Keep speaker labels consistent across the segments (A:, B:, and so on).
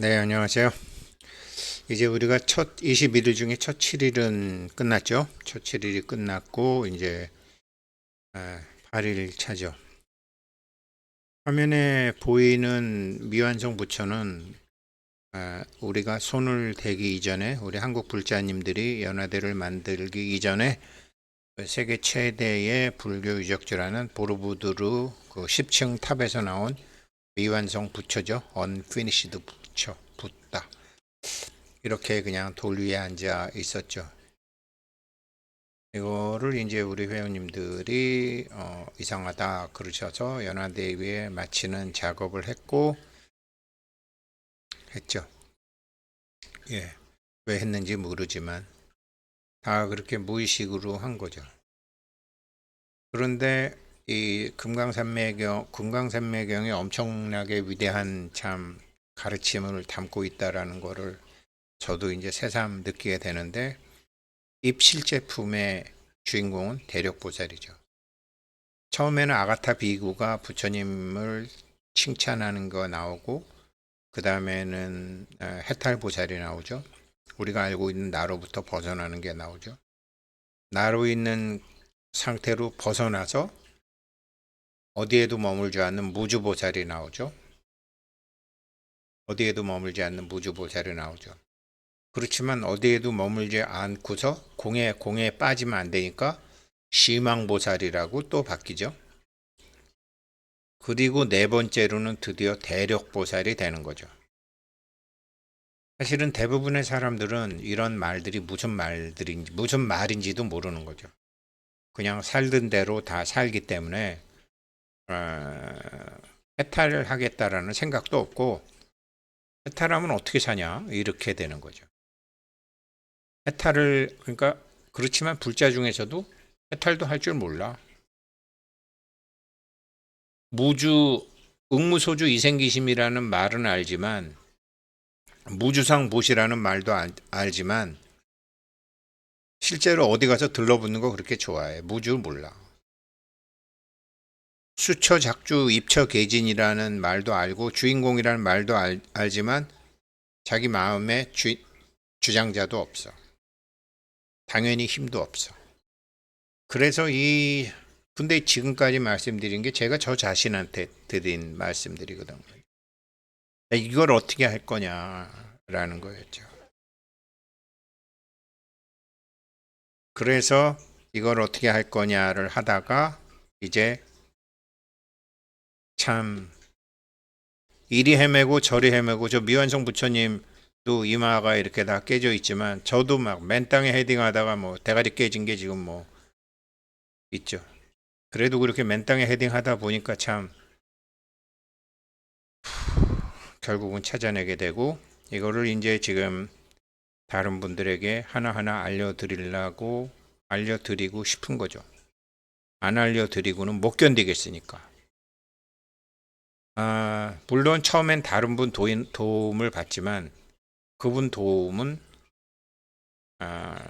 A: 네, 안녕하세요. 이제 우리가 첫 21일 중에 첫 7일은 끝났죠. 첫 7일이 끝났고 이제 아, 8일 차죠. 화면에 보이는 미완성 부처는 아, 우리가 손을 대기 이전에 우리 한국 불자님들이 연화대를 만들기 이전에 그 세계 최대의 불교 유적지라는 보르부드르 그 10층 탑에서 나온 미완성 부처죠. unfinished 부처, 붓다. 이렇게 그냥 돌 위에 앉아 있었죠. 이거를 이제 우리 회원님들이 어, 이상하다 그러셔서 연화대위에 마치는 작업을 했고 했죠. 예. 왜 했는지 모르지만 다 그렇게 무의식으로 한 거죠. 그런데 이 금강산매경 금강산매경이 엄청나게 위대한 참 가르침을 담고 있다라는 거를 저도 이제 새삼 느끼게 되는데 입실 제품의 주인공은 대력보살이죠. 처음에는 아가타 비구가 부처님을 칭찬하는 거 나오고 그 다음에는 해탈보살이 나오죠. 우리가 알고 있는 나로부터 벗어나는 게 나오죠. 나로 있는 상태로 벗어나서 어디에도 머물지 않는 무주보살이 나오죠. 어디에도 머물지 않는 무주보살이 나오죠. 그렇지만 어디에도 머물지 않고서 공에 공에 빠지면 안 되니까 시망보살이라고 또 바뀌죠. 그리고 네 번째로는 드디어 대력보살이 되는 거죠. 사실은 대부분의 사람들은 이런 말들이 무슨 말들인지 무슨 말인지도 모르는 거죠. 그냥 살던 대로 다 살기 때문에 어, 해탈을 하겠다라는 생각도 없고 해탈하면 어떻게 사냐 이렇게 되는 거죠. 해탈을 그러니까 그렇지만 불자 중에서도 해탈도 할 줄 몰라. 무주 응무소주 이생기심이라는 말은 알지만 무주상 보시라는 말도 알, 알지만 실제로 어디 가서 들러붙는 거 그렇게 좋아해. 무주 몰라. 수처 작주 입처 계진이라는 말도 알고 주인공이라는 말도 알, 알지만 자기 마음에 주, 주장자도 없어. 당연히 힘도 없어. 그래서 이 근데 지금까지 말씀드린 게 제가 저 자신한테 드린 말씀들이거든요. 이걸 어떻게 할 거냐라는 거였죠. 그래서 이걸 어떻게 할 거냐를 하다가 이제 참 이리 헤매고 저리 헤매고 저 미완성 부처님도 이마가 이렇게 다 깨져 있지만 저도 막 맨 땅에 헤딩하다가 뭐 대가리 깨진 게 지금 뭐 있죠. 그래도 그렇게 맨 땅에 헤딩하다 보니까 참 결국은 찾아내게 되고 이거를 이제 지금 다른 분들에게 하나하나 알려드리려고 알려드리고 싶은 거죠. 안 알려드리고는 못 견디겠으니까. 아, 물론 처음엔 다른 분 도인, 도움을 받지만 그분 도움은 아,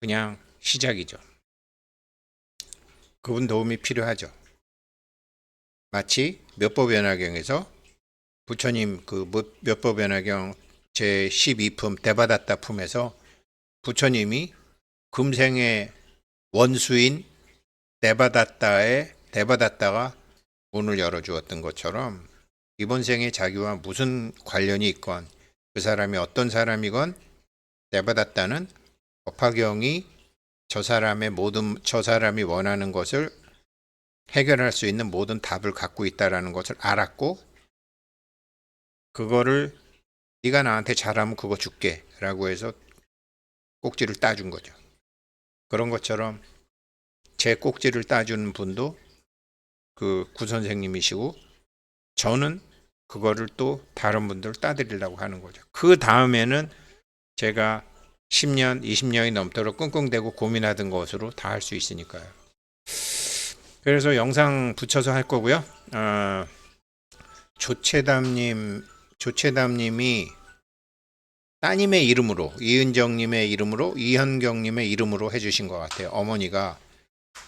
A: 그냥 시작이죠. 그분 도움이 필요하죠. 마치 몇법연화경에서 부처님 그 몇법연화경 제 12품 대받았다 품에서 부처님이 금생의 원수인 대받았다에 대받았다가 문을 열어주었던 것처럼 이번 생에 자기와 무슨 관련이 있건 그 사람이 어떤 사람이건 대받았다는 법화경이 저 사람의 모든 저 사람이 원하는 것을 해결할 수 있는 모든 답을 갖고 있다라는 것을 알았고 그거를 네가 나한테 잘하면 그거 줄게라고 해서 꼭지를 따준 거죠. 그런 것처럼 제 꼭지를 따주는 분도 그 구선생님이시고 저는 그거를 또 다른 분들 따드리려고 하는 거죠. 그 다음에는 제가 10년, 20년이 넘도록 끙끙대고 고민하던 것으로 다 할 수 있으니까요. 그래서 영상 붙여서 할 거고요. 어, 조채담님, 조채담님이 따님의 이름으로 이은정님의 이름으로 이현경님의 이름으로 해주신 것 같아요. 어머니가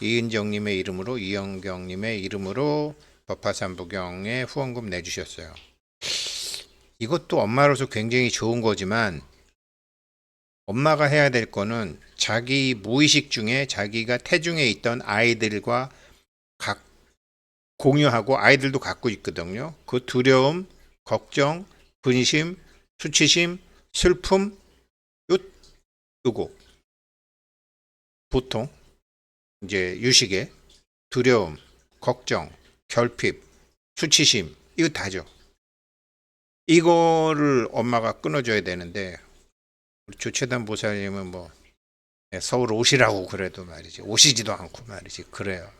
A: 이은정님의 이름으로 이현경님의 이름으로 법화산부경에 후원금 내주셨어요. 이것도 엄마로서 굉장히 좋은 거지만 엄마가 해야 될 거는 자기 무의식 중에 자기가 태중에 있던 아이들과 각 공유하고 아이들도 갖고 있거든요. 그 두려움, 걱정, 분심, 수치심, 슬픔, 요, 요거. 보통 이제 유식에 두려움, 걱정, 결핍, 수치심, 이거 다죠. 이거를 엄마가 끊어줘야 되는데 우리 조채단 보살님은 뭐 네, 서울 오시라고 그래도 말이지 오시지도 않고 말이지 그래요.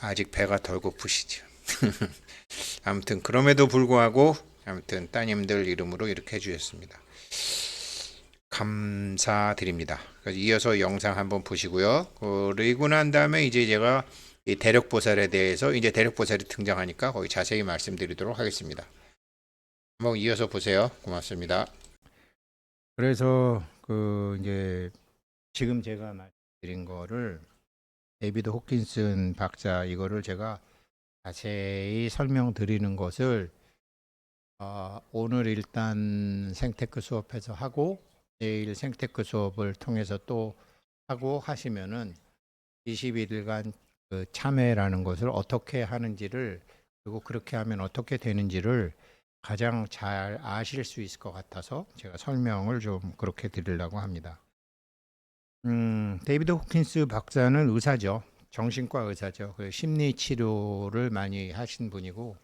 A: 아직 배가 덜 고프시죠. 아무튼 그럼에도 불구하고 아무튼 따님들 이름으로 이렇게 해주셨습니다. 감사드립니다. 이어서 영상 한번 보시고요. 그리고 난 다음에 이제 제가 이 대력보살에 대해서 이제 대력보살이 등장하니까 거기 자세히 말씀드리도록 하겠습니다. 한번 이어서 보세요. 고맙습니다. 그래서 그 이제 지금 제가 말씀드린 거를 데이비드 호킨슨 박사 이거를 제가 자세히 설명드리는 것을 어, 오늘 일단 생테크 수업에서 하고 내일 생테크 수업을 통해서 또 하고 하시면은 21일간 그 참회라는 것을 어떻게 하는지를 그리고 그렇게 하면 어떻게 되는지를 가장 잘 아실 수 있을 것 같아서 제가 설명을 좀 그렇게 드리려고 합니다. 음, 데이비드 호킨스 박사는 의사죠. 정신과 의사죠. 그 심리 치료를 많이 하신 분이고 뭐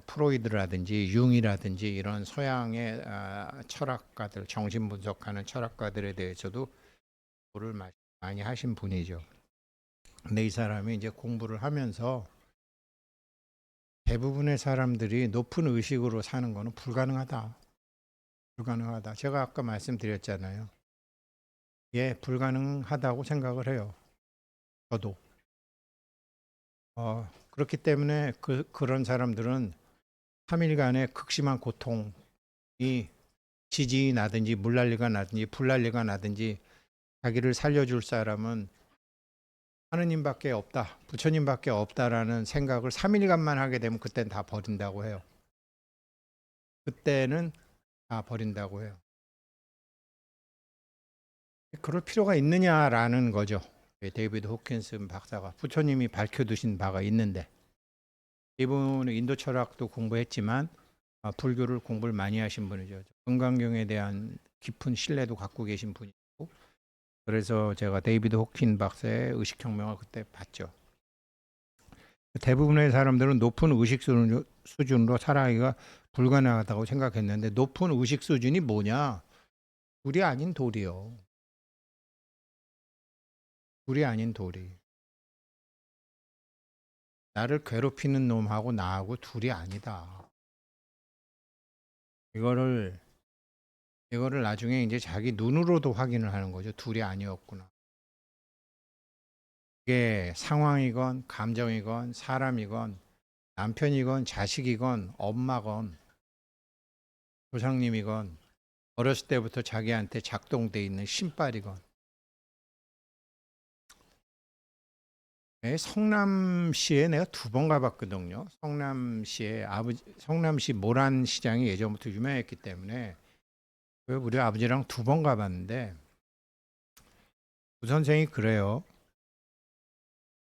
A: 프로이드라든지 융이라든지 이런 서양의 아, 철학가들, 정신 분석하는 철학가들에 대해서도 공부를 마- 많이 하신 분이죠. 근데 이 사람이 이제 공부를 하면서 대부분의 사람들이 높은 의식으로 사는 거는 불가능하다. 불가능하다. 제가 아까 말씀드렸잖아요. 예, 불가능하다고 생각을 해요. 저도. 어, 그렇기 때문에 그, 그런 사람들은 3일간의 극심한 고통이 지진이 나든지 물난리가 나든지 불난리가 나든지 자기를 살려줄 사람은 하느님밖에 없다, 부처님밖에 없다라는 생각을 3일간만 하게 되면 그때는 다 버린다고 해요. 그때는 다 버린다고 해요. 그럴 필요가 있느냐라는 거죠. 예, 데이비드 호킨슨 박사가 부처님이 밝혀두신 바가 있는데 이분은 인도 철학도 공부했지만 아, 불교를 공부를 많이 하신 분이죠. 건강경에 대한 깊은 신뢰도 갖고 계신 분이고 그래서 제가 데이비드 호킨 박사의 의식혁명을 그때 봤죠. 대부분의 사람들은 높은 의식 수준- 수준으로 살아가기가 불가능하다고 생각했는데 높은 의식 수준이 뭐냐? 불이 아닌 돌이요. 불이 아닌 돌이. 나를 괴롭히는 놈하고 나하고 둘이 아니다. 이거를 이거를 나중에 이제 자기 눈으로도 확인을 하는 거죠. 둘이 아니었구나. 이게 상황이건 감정이건 사람이건 남편이건 자식이건 엄마건 조상님이건 어렸을 때부터 자기한테 작동돼 있는 신발이건 성남시에 내가 두 번 가봤거든요. 성남시에 아버지 성남시 모란 시장이 예전부터 유명했기 때문에 그 우리 아버지랑 두 번 가봤는데 부 선생이 그래요.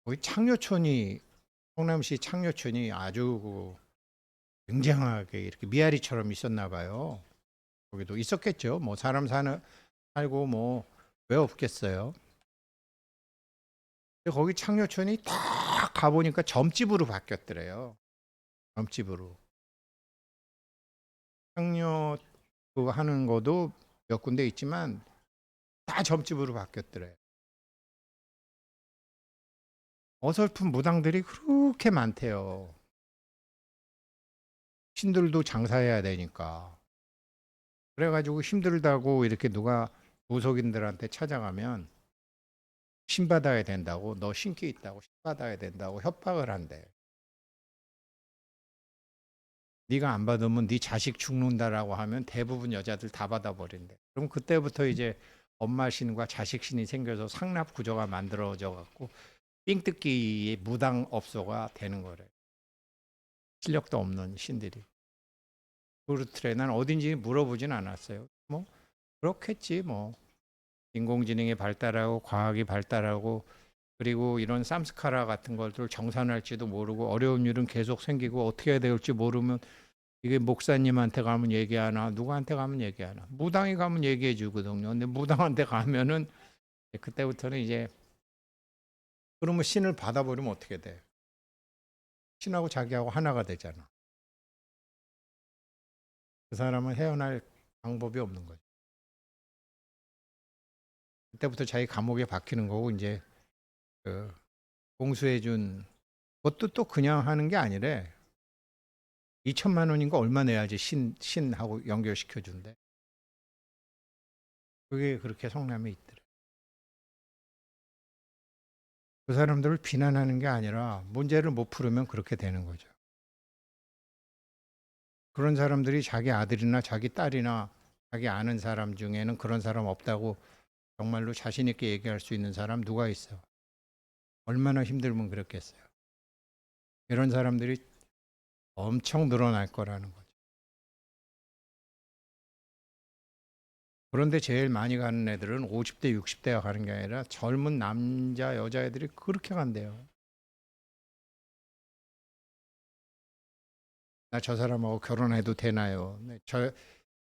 A: 거기 창녀촌이 성남시 창녀촌이 아주 그 굉장하게 이렇게 미아리처럼 있었나 봐요. 거기도 있었겠죠. 뭐 사람 사는 살고 뭐 왜 없겠어요. 거기 창녀촌이 딱 가보니까 점집으로 바뀌었더래요. 점집으로. 창녀 그거 하는 것도 몇 군데 있지만 다 점집으로 바뀌었더래. 어설픈 무당들이 그렇게 많대요. 신들도 장사해야 되니까. 그래가지고 힘들다고 이렇게 누가 무속인들한테 찾아가면 신 받아야 된다고 너 신기 있다고 신 받아야 된다고 협박을 한대. 네가 안 받으면 네 자식 죽는다라고 하면 대부분 여자들 다 받아버린대. 그럼 그때부터 이제 엄마 신과 자식 신이 생겨서 상납 구조가 만들어져 갖고 삥뜯기의 무당 업소가 되는 거래. 실력도 없는 신들이.
B: 그렇더래. 난 어딘지 물어보진 않았어요. 뭐 그렇겠지 뭐. 인공지능이 발달하고 과학이 발달하고 그리고 이런 쌈스카라 같은 것들 정산할지도 모르고 어려운 일은 계속 생기고 어떻게 해야 될지 모르면 이게 목사님한테 가면 얘기하나 누구한테 가면 얘기하나 무당이 가면 얘기해 주거든요. 근데 무당한테 가면은 그때부터는 이제 그러면 신을 받아버리면 어떻게 돼? 신하고 자기하고 하나가 되잖아. 그 사람은 헤어날 방법이 없는 거죠. 그때부터 자기 감옥에 박히는 거고 이제 그 공수해 준 그것도 또 그냥 하는 게 아니래. 2천만 원인가 얼마 내야지 신 신하고 연결시켜 준대. 그게 그렇게 성남에 있더래. 그 사람들을 비난하는 게 아니라 문제를 못 풀으면 그렇게 되는 거죠. 그런 사람들이 자기 아들이나 자기 딸이나 자기 아는 사람 중에는 그런 사람 없다고 정말로 자신 있게 얘기할 수 있는 사람 누가 있어? 얼마나 힘들면 그렇겠어요. 이런 사람들이 엄청 늘어날 거라는 거죠. 그런데 제일 많이 가는 애들은 50대, 60대가 가는 게 아니라 젊은 남자, 여자애들이 그렇게 간대요. 나 저 사람하고 결혼해도 되나요? 네, 저, 저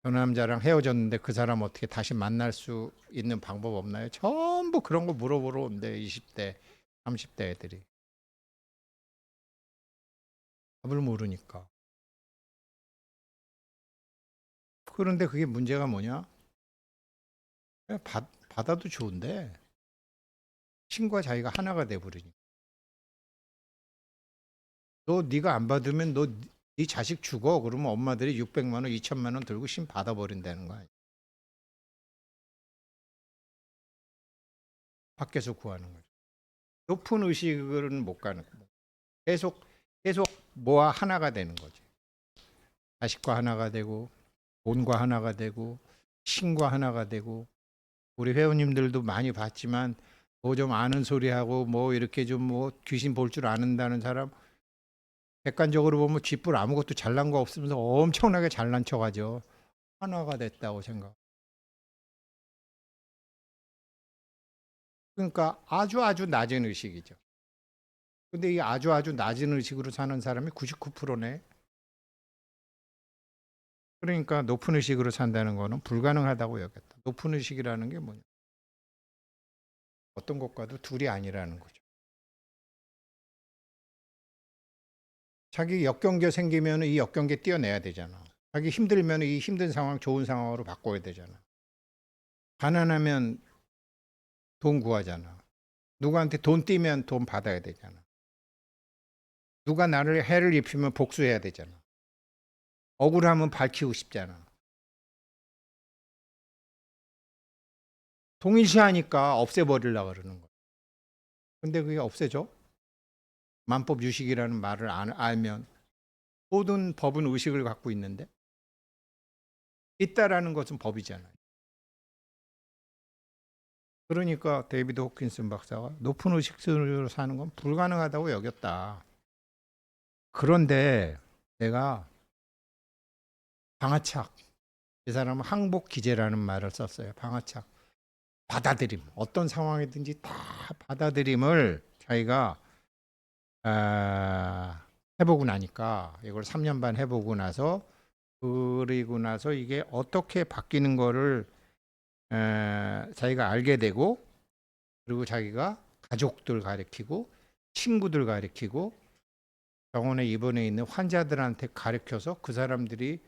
B: 남자랑 헤어졌는데 그 사람 어떻게 다시 만날 수 있는 방법 없나요? 전부 그런 거 물어보러 온대 20대, 30대 애들이. 답을 모르니까. 그런데 그게 문제가 뭐냐? 그냥 받, 받아도 좋은데 신과 자기가 하나가 돼버리니. 너 네가 안 받으면 너 네 자식 죽어. 그러면 엄마들이 600만 원, 2천만 원 들고 신 받아 버린다는 거 아니야. 밖에서 구하는 거죠. 높은 의식은 못 가는 거고 계속 계속 뭐와 하나가 되는 거지. 자식과 하나가 되고 돈과 하나가 되고 신과 하나가 되고 우리 회원님들도 많이 봤지만 뭐 좀 아는 소리하고 뭐 이렇게 좀 뭐 귀신 볼 줄 아는다는 사람 객관적으로 보면 쥐뿔 아무것도 잘난 거 없으면서 엄청나게 잘난 척하죠. 하나가 됐다고 생각. 그러니까 아주 아주 낮은 의식이죠. 근데 이 아주 아주 낮은 의식으로 사는 사람이 99%네. 그러니까 높은 의식으로 산다는 거는 불가능하다고 여겼다. 높은 의식이라는 게 뭐냐? 어떤 것과도 둘이 아니라는 거죠. 자기 역경계 생기면 이 역경계 뛰어내야 되잖아. 자기 힘들면 이 힘든 상황 좋은 상황으로 바꿔야 되잖아. 가난하면 돈 구하잖아. 누구한테 돈 띄면 돈 받아야 되잖아. 누가 나를 해를 입히면 복수해야 되잖아. 억울하면 밝히고 싶잖아. 동일시하니까 없애버리려고 그러는 거야. 근데 그게 없애져? 만법 유식이라는 말을 안- 알면 모든 법은 의식을 갖고 있는데 있다라는 것은 법이잖아요. 그러니까 데이비드 호킨슨 박사가 높은 의식으로 사는 건 불가능하다고 여겼다. 그런데 내가 방아착 이 사람은 항복 기제라는 말을 썼어요. 방아착 받아들임 어떤 상황이든지 다 받아들임을 자기가 아, 해보고 나니까 이걸 3년 반 해보고 나서 그리고 나서 이게 어떻게 바뀌는 거를 에, 자기가 알게 되고 그리고 자기가 가족들 가르치고 친구들 가르치고 병원에 입원해 있는 환자들한테 가르쳐서 그 사람들이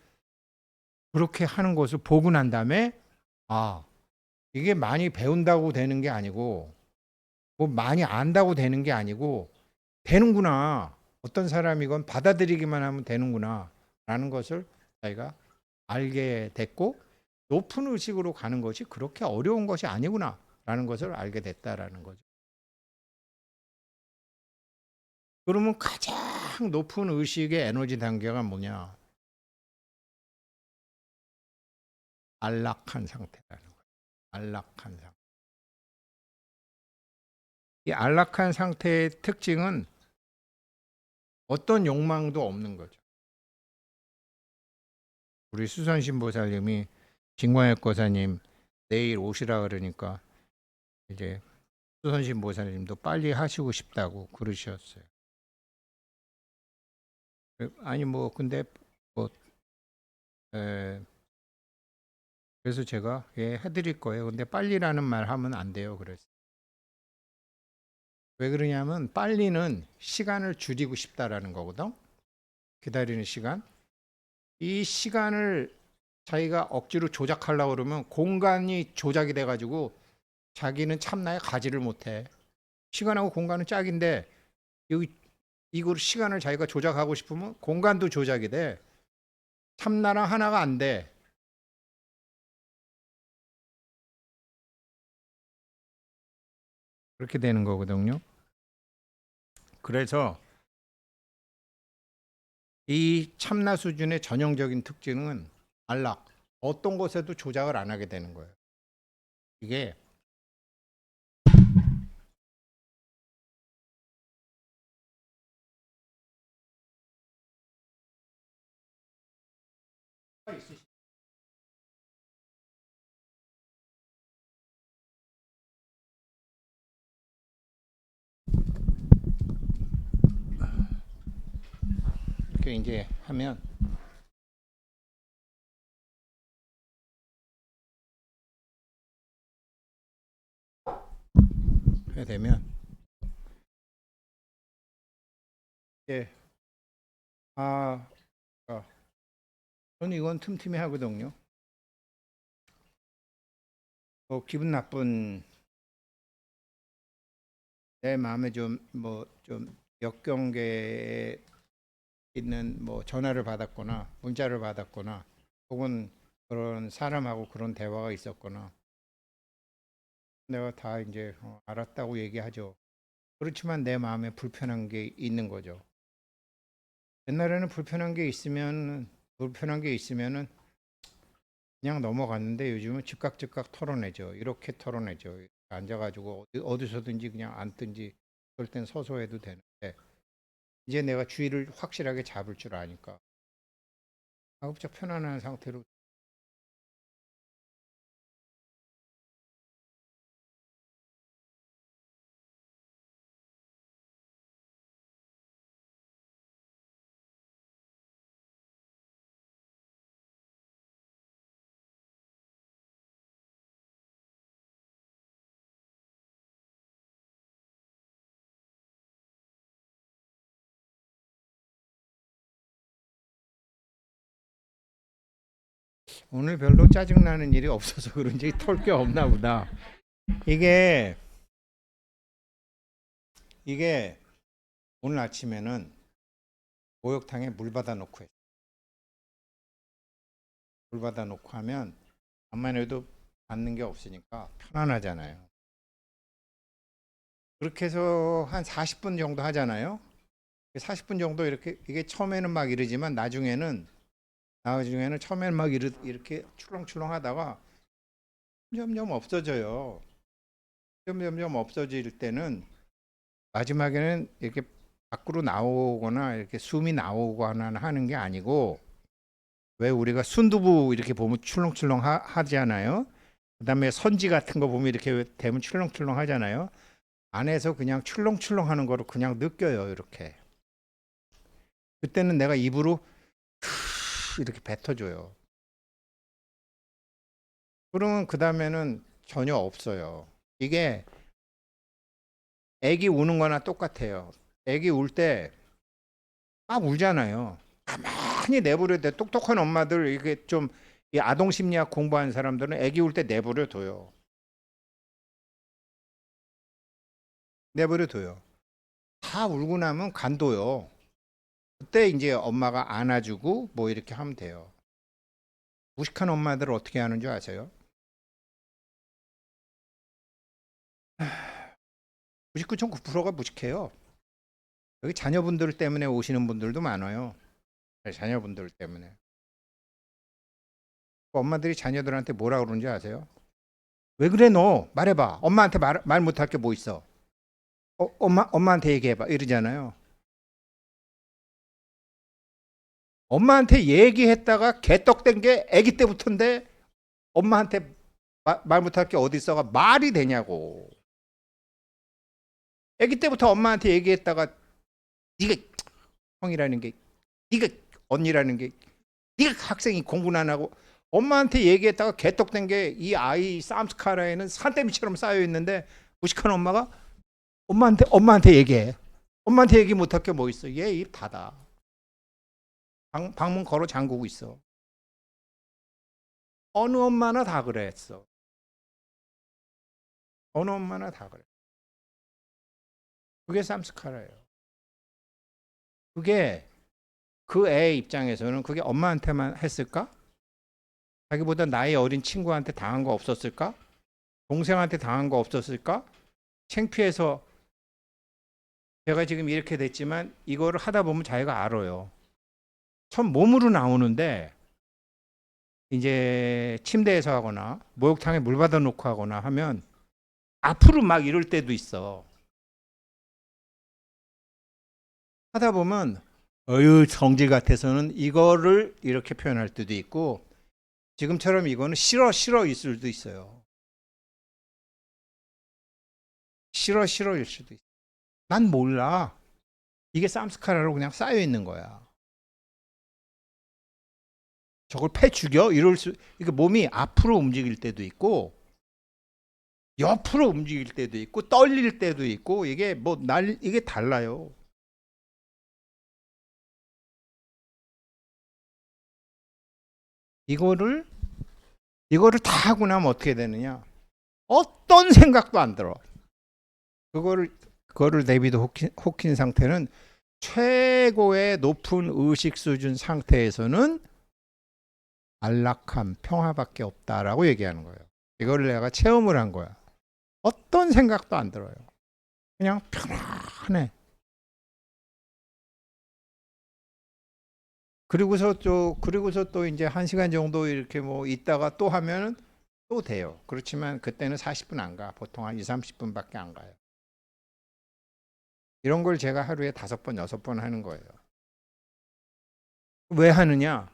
B: 그렇게 하는 것을 보고 난 다음에 아 이게 많이 배운다고 되는 게 아니고 뭐 많이 안다고 되는 게 아니고 되는구나 어떤 사람이건 받아들이기만 하면 되는구나 라는 것을 자기가 알게 됐고 높은 의식으로 가는 것이 그렇게 어려운 것이 아니구나 라는 것을 알게 됐다라는 거죠. 그러면 가장 높은 의식의 에너지 단계가 뭐냐? 안락한 상태라는 거예요. 안락한 상태. 이 안락한 상태의 특징은 어떤 욕망도 없는 거죠. 우리 수선신 보살님이 진광혁 거사님 내일 오시라 그러니까 이제 수선신 보살님도 빨리 하시고 싶다고 그러셨어요. 아니 뭐 근데 뭐 에, 그래서 제가 예 해드릴 거예요. 근데 빨리라는 말 하면 안 돼요. 그래서 왜 그러냐면 빨리는 시간을 줄이고 싶다라는 거거든. 기다리는 시간. 이 시간을 자기가 억지로 조작하려고 그러면 공간이 조작이 돼가지고 자기는 참나에 가지를 못해. 시간하고 공간은 짝인데 여기 이걸 시간을 자기가 조작하고 싶으면 공간도 조작이 돼. 참나랑 하나가 안 돼. 그렇게 되는 거거든요. 그래서 이 참나 수준의 전형적인 특징은 안락. 어떤 곳에도 조작을 안 하게 되는 거예요. 이게 이 렇게 이제 하면 해 되면 예. 아, 아 저는 이건 틈틈이 하거든요. 뭐 기분 나쁜 내 마음에 좀 뭐좀 역경계에 있는 뭐 전화를 받았거나 문자를 받았거나 혹은 그런 사람하고 그런 대화가 있었거나 내가 다 이제 어, 알았다고 얘기하죠. 그렇지만 내 마음에 불편한 게 있는 거죠. 옛날에는 불편한 게 있으면 불편한 게 있으면은 그냥 넘어갔는데 요즘은 즉각 즉각 털어내죠. 이렇게 털어내죠. 앉아가지고 어디, 어디서든지 그냥 앉든지 그럴 땐 서서 해도 되는데 이제 내가 주의를 확실하게 잡을 줄 아니까 가급적 편안한 상태로 오늘 별로 짜증나는 일이 없어서 그런지 털 게 없나 보다. 이게 이게 오늘 아침에는 목욕탕에 물 받아 놓고. 물 받아 놓고 하면 암만 해도 받는 게 없으니까 편안하잖아요. 그렇게 해서 한 40분 정도 하잖아요. 40분 정도 이렇게 이게 처음에는 막 이러지만 나중에는 나중에는 처음에는 막 이렇게 출렁출렁 하다가 점점 없어져요. 점점점 없어질 때는 마지막에는 이렇게 밖으로 나오거나 이렇게 숨이 나오거나 하는 게 아니고 왜 우리가 순두부 이렇게 보면 출렁출렁 하, 하잖아요. 그다음에 선지 같은 거 보면 이렇게 되면 출렁출렁 하잖아요. 안에서 그냥 출렁출렁 하는 거로 그냥 느껴요. 이렇게. 그때는 내가 입으로 이렇게 뱉어줘요. 그러면 그 다음에는 전혀 없어요. 이게 애기 우는 거나 똑같아요. 애기 울 때 막 울잖아요. 가만히 내버려 둬. 똑똑한 엄마들 이게 좀 이 아동 심리학 공부하는 사람들은 애기 울 때 내버려 둬요. 내버려 둬요. 다 울고 나면 간도요. 그때 이제 엄마가 안아주고 뭐 이렇게 하면 돼요. 무식한 엄마들 어떻게 하는 줄 아세요? 99.9%가 무식해요. 여기 자녀분들 때문에 오시는 분들도 많아요. 자녀분들 때문에. 엄마들이 자녀들한테 뭐라 그러는지 아세요? 왜 그래 너? 말해봐. 엄마한테 말, 말 못할 게 뭐 있어? 어, 엄마 엄마한테 얘기해봐. 이러잖아요. 엄마한테 얘기했다가 개떡된 게 아기 때부터인데 엄마한테 마- 말 못할 게 어디 있어가 말이 되냐고. 아기 때부터 엄마한테 얘기했다가 네가 형이라는 게 네가 언니라는 게 네가 학생이 공부는 안 하고 엄마한테 얘기했다가 개떡된 게 이 아이 쌈스카라에는 산더미처럼 쌓여 있는데 무식한 엄마가 엄마한테 엄마한테 얘기해. 엄마한테 얘기 못할 게 뭐 있어? 얘 입 닫아. 방, 방문 걸어 잠그고 있어. 어느 엄마나 다 그랬어. 어느 엄마나 다 그래. 그게 쌈스카라예요. 그게 그 애 입장에서는 그게 엄마한테만 했을까? 자기보다 나이 어린 친구한테 당한 거 없었을까? 동생한테 당한 거 없었을까? 창피해서 제가 지금 이렇게 됐지만 이거를 하다 보면 자기가 알아요. 전 몸으로 나오는데 이제 침대에서 하거나 목욕탕에 물 받아 놓고 하거나 하면 앞으로 막 이럴 때도 있어. 하다 보면 어유 성질 같아서는 이거를 이렇게 표현할 때도 있고 지금처럼 이거는 싫어 싫어 일 수도 있어요. 싫어 싫어일 수도 있어. 난 몰라. 이게 쌈스카라로 그냥 쌓여 있는 거야. 저걸 패 죽여 이럴 수 이게 몸이 앞으로 움직일 때도 있고 옆으로 움직일 때도 있고 떨릴 때도 있고 이게 뭐 날 이게 달라요. 이거를 이거를 다 하고 나면 어떻게 되느냐? 어떤 생각도 안 들어. 그거를 그거를 데비드 호킨, 호킨 상태는 최고의 높은 의식 수준 상태에서는 안락함, 평화밖에 없다라고 얘기하는 거예요. 이거를 내가 체험을 한 거야. 어떤 생각도 안 들어요. 그냥 편안해. 그리고서 또 그리고서 또 이제 한 시간 정도 이렇게 뭐 있다가 또 하면은 또 돼요. 그렇지만 그때는 40분 안 가. 보통 한 2, 30분밖에 안 가요. 이런 걸 제가 하루에 다섯 번, 여섯 번 하는 거예요. 왜 하느냐?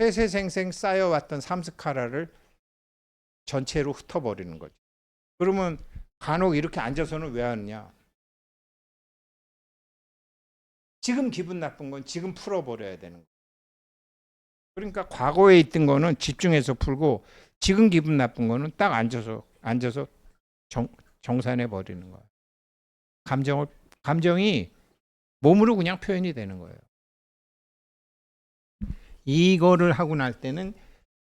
B: 세세생생 쌓여왔던 삼스카라를 전체로 흩어버리는 거죠. 그러면 간혹 이렇게 앉아서는 왜 하느냐? 지금 기분 나쁜 건 지금 풀어버려야 되는 거예요. 그러니까 과거에 있던 거는 집중해서 풀고 지금 기분 나쁜 거는 딱 앉아서 앉아서 정, 정산해 버리는 거예요. 감정을 감정이 몸으로 그냥 표현이 되는 거예요. 이거를 하고 날 때는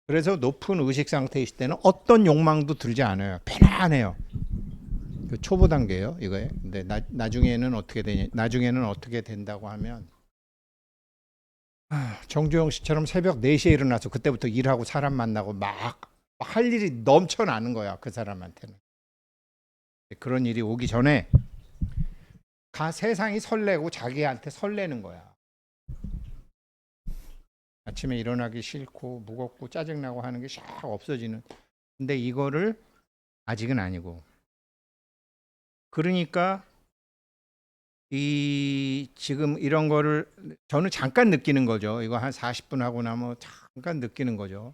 B: 그래서 높은 의식 있을 때는 어떤 욕망도 들지 않아요. 편안해요. 그 초보 단계예요, 이거에. 근데 나, 나중에는 어떻게 되냐? 나중에는 어떻게 된다고 하면 아, 정주영 씨처럼 새벽 4시에 일어나서 그때부터 일하고 사람 만나고 막 할 일이 넘쳐나는 거야, 그 사람한테는. 그런 일이 오기 전에 가 세상이 설레고 자기한테 설레는 거야. 아침에 일어나기 싫고 무겁고 짜증나고 하는 게 샥 없어지는. 근데 이거를 아직은 아니고. 그러니까 이 지금 이런 거를 저는 잠깐 느끼는 거죠. 이거 한 40분 하고 나면 잠깐 느끼는 거죠.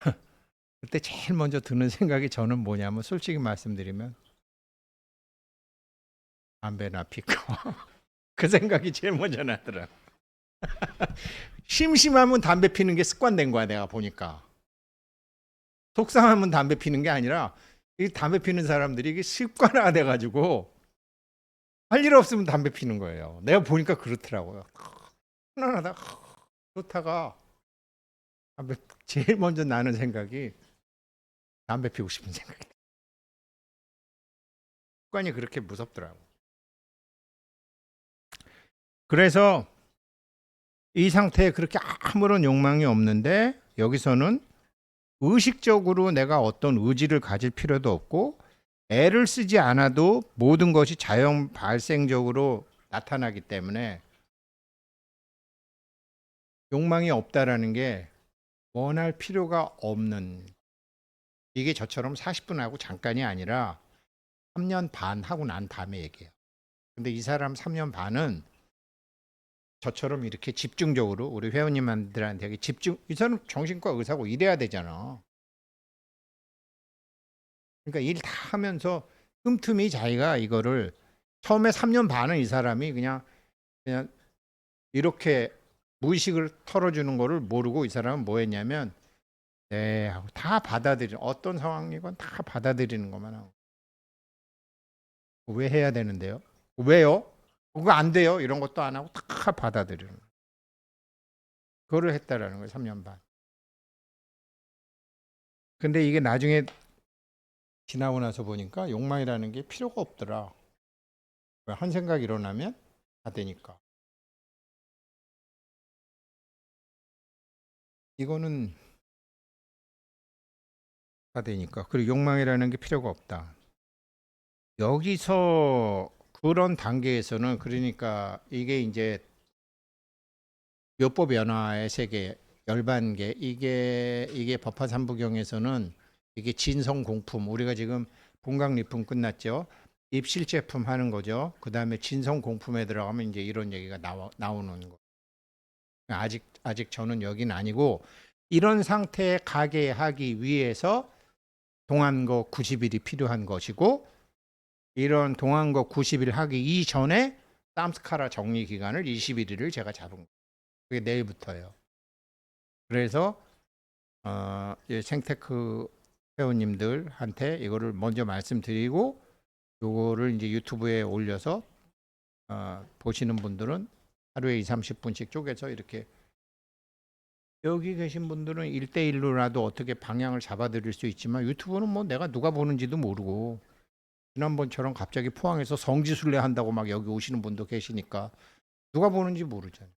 B: 그때 제일 먼저 드는 생각이 저는 뭐냐면 솔직히 말씀드리면 담배나 피고 그 생각이 제일 먼저 나더라. 심심하면 담배 피는 게 습관된 거야 내가 보니까. 속상하면 담배 피는 게 아니라 이 담배 피는 사람들이 이게 습관화가 돼가지고 할 일 없으면 담배 피는 거예요. 내가 보니까 그렇더라고요. 편안하다. 좋다가 담배 제일 먼저 나는 생각이 담배 피우고 싶은 생각이. 습관이 그렇게 무섭더라고. 그래서 이 상태에 그렇게 아무런 욕망이 없는데 여기서는 의식적으로 내가 어떤 의지를 가질 필요도 없고 애를 쓰지 않아도 모든 것이 자연 발생적으로 나타나기 때문에 욕망이 없다라는 게 원할 필요가 없는 이게 저처럼 40분 하고 잠깐이 아니라 3년 반 하고 난 다음에 얘기해요. 근데 이 사람 3년 반은 저처럼 이렇게 집중적으로 우리 회원님들한테 집중 이 사람 정신과 의사고 이래야 되잖아. 그러니까 일 다 하면서 틈틈이 자기가 이거를 처음에 3년 반은 이 사람이 그냥 그냥 이렇게 무의식을 털어주는 거를 모르고 이 사람은 뭐 했냐면 네 하고 다 받아들이는 어떤 상황이건 다 받아들이는 것만 하고 왜 해야 되는데요? 왜요? 그거 안 돼요? 이런 것도 안 하고 다 받아들이는. 그거를 했다라는 거예요. 3년 반. 근데 이게 나중에 지나고 나서 보니까 욕망이라는 게 필요가 없더라. 왜한 생각 일어나면 다 되니까. 이거는 다 되니까. 그리고 욕망이라는 게 필요가 없다. 여기서 그런 단계에서는 그러니까 이게 이제 묘법 연화의 세계 열반계 이게 이게 법화 삼부경에서는 이게 진성 공품 우리가 지금 본강 리품 끝났죠? 입실 제품 하는 거죠. 그 다음에 진성 공품에 들어가면 이제 이런 얘기가 나와 나오는 거. 아직 아직 저는 여긴 아니고 이런 상태에 가게 하기 위해서 동안거 90일이 필요한 것이고 이런 동안거 90일 하기 이전에 쌈스카라 정리 기간을 21일을 제가 잡은 거예요. 그게 내일부터예요. 그래서 어, 이 생테크 회원님들한테 이거를 먼저 말씀드리고 요거를 이제 유튜브에 올려서 어, 보시는 분들은 하루에 2, 30분씩 쪼개서 이렇게 여기 계신 분들은 1대1로라도 어떻게 방향을 잡아드릴 수 있지만 유튜브는 뭐 내가 누가 보는지도 모르고 지난번처럼 갑자기 포항에서 성지순례 한다고 막 여기 오시는 분도 계시니까 누가 보는지 모르잖아요.